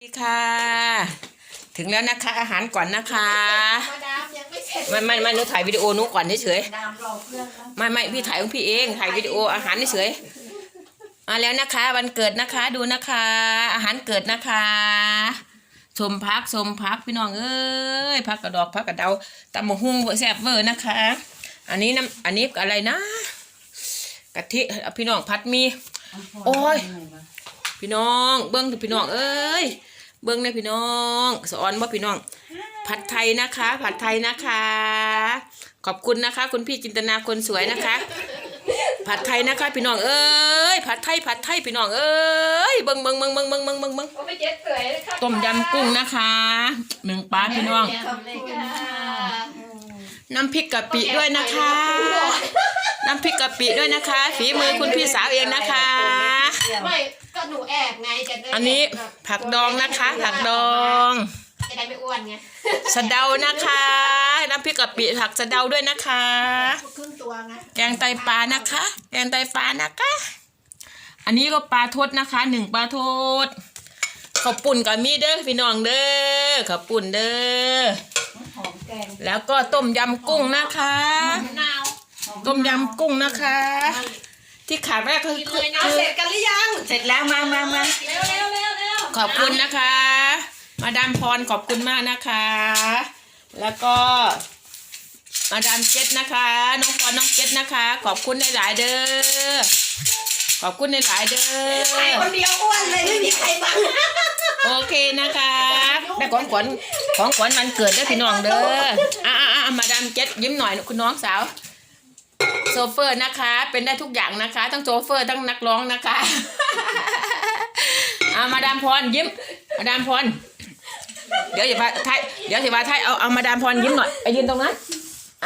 สวัสดีค่ะ ถึงแล้วนะคะอาหารก่อนนะคะมาดามยังไม่เสร็จไม่ไม่ไม่หนูถ่ายวิดีโอหนูก่อนเฉยดามรอเพื่อนนะๆไม่ไม่พี่ถ่ายของพี่เองถ่ายวิดีโออาหารเฉยๆมาแล้วนะคะ วันเกิดนะคะดูนะคะ อาหารเกิดนะคะชมพักชมพักพี่น้องเอ้ยพักกระดอกพักกระเดาตำมะฮุ่งแซ่บเวอร์นะคะ อันนี้น้ำอันนี้อะไรนะกะทิพี่น้องพัดมี โอ้ย พี่น้องเบิ้งเถอะพี่น้องเอ้ย เบิ้งเลยพี่น้องสอนว่าพี่น้อง ผัดไทยนะคะ ผัดไทยนะคะ ขอบคุณนะคะ คุณพี่จินตนาคนสวยนะคะ ผัดไทยนะคะ พี่น้องเอ้ยผัดไทยผัดไทยพี่น้องเอ้ยเบิ้งเบิ้งเบิ้งเบิ้งเบิ้งเบิ้งเบิ้งเบิ้งก็ไม่เจ็ดสวยเลยค่ะต้มยำกุ้งนะคะหนึ่งปลาพี่น้องขอบคุณค่ะน้ำพริกกะปิด้วยนะคะ น้ำพริกกะปิด้วยนะคะ ฝีมือคุณพี่สาวเองนะคะ ไม่ก็หนูแอบไงจะได้อันนี้ผักดองนะคะ ผักดอง จะได้ไม่อ้วนไงสะเดานะคะ น้ำพริกกะปิผักสะเดาด้วยนะคะ ครึ่งตัวไงแกงไตปลานะคะ แกงไตปลานะคะ อันนี้ก็ปลาทดนะคะหนึ่งปลาทดข้าวปุ่นกับมีเด้อพี่น้องเด้อข้าวปุ่นเด้อหอมแกงแล้วก็ต้มยำกุ้งนะคะมะนาว ต้มยำกุ้งนะคะ ที่ขาดไม่ได้ก็คือกินเลยนะคือเสร็จกันหรือยัง เสร็จแล้วมามามาเร็วเร็วเร็วเร็วขอบคุณนะคะ มาดามพรขอบคุณมากนะคะ แล้วก็มาดามเจ็ดนะคะ น้องพรน้องเจ็ดนะคะ ขอบคุณหลายๆเด้อขอบคุณหลายๆเด้ใครอคนเดียวอ้วนเลยไม่มีใครบังโอเคนะคะได้ของขวัญของขวัญวันเกิดได้อพี่น้องเด้ออะอะอะมาดามเจ็ดยิ้มหน่อยคุณน้องสาวโซเฟอร์นะคะ เป็นได้ทุกอย่างนะคะ ทั้งโซเฟอร์ทั้งนักร้องนะคะอะมาดามพรยิ้ม มาดามพร เดี๋ยวอย่าพาไทยเดี๋ยวสิว่าไทยเอาเอามาดามพรยิ้มหน่อยไปยืนตรงนั้น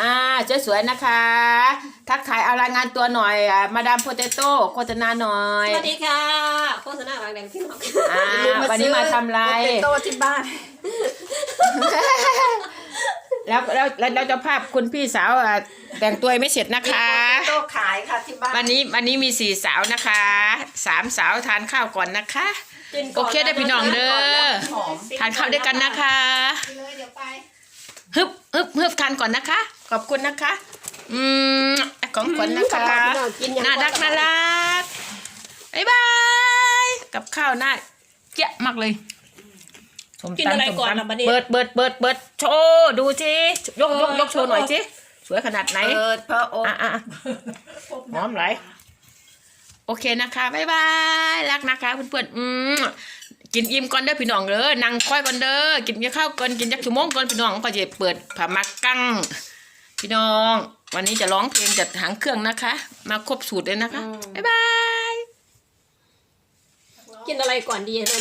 อ่าสวยๆนะคะ ทักทายเอารายงานตัวหน่อยอะมาดามโพเตโต้โฆษณาหน่อย สวัสดีค่ะโฆษณาบางแดงพี่น้องอ่าวันนี้มาทำอะไรโตที่บ้าน แล้วแล้วแล้วแล้วเจ้าภาพคุณพี่สาวอะแต่งตัวยังไม่เสร็จนะคะโตขายค่ะที่บ้านวันนี้วันนี้มีสี่สาวนะคะสามสาวทานข้าวก่อนนะคะ กินโอเคได้พี่น้องเด้อทานข้าวด้วยกันนะคะเลยเดี๋ยวไป ฮึบฮึบฮึบทานก่อนนะคะ ขอบคุณนะคะ อืมของขวัญนะคะน่ารักน่ารักบ๊ายบาย กับข้าวน่าเจ๊ะมากเลย ส้มตำกินอะไรก่อนส้มอะตำบัดนี้เปิดเปิดเปิดเปิดโชว์ดูสิยกยกยกโชว์หน่อยสิสวยขนาดไหน เปิดพระองค์อะอะอะหอมไหลายโอเคนะคะบ๊ายบายรักนะคะเพื่อนๆอืมกินอิ่มก่อนเด้อพี่น้องเด้อนั่งค่อยก่อนเด้อกินยาข้าวก่อนกินยักชั่วโมงก่อนพี่น้องก็จะเปิดผ้ามักกั้งพี่น้อง วันนี้จะร้องเพลงจัดหางเครื่องนะคะ มาครบสูตรเลยนะคะบ๊ายบาย กินอะไรก่อนดี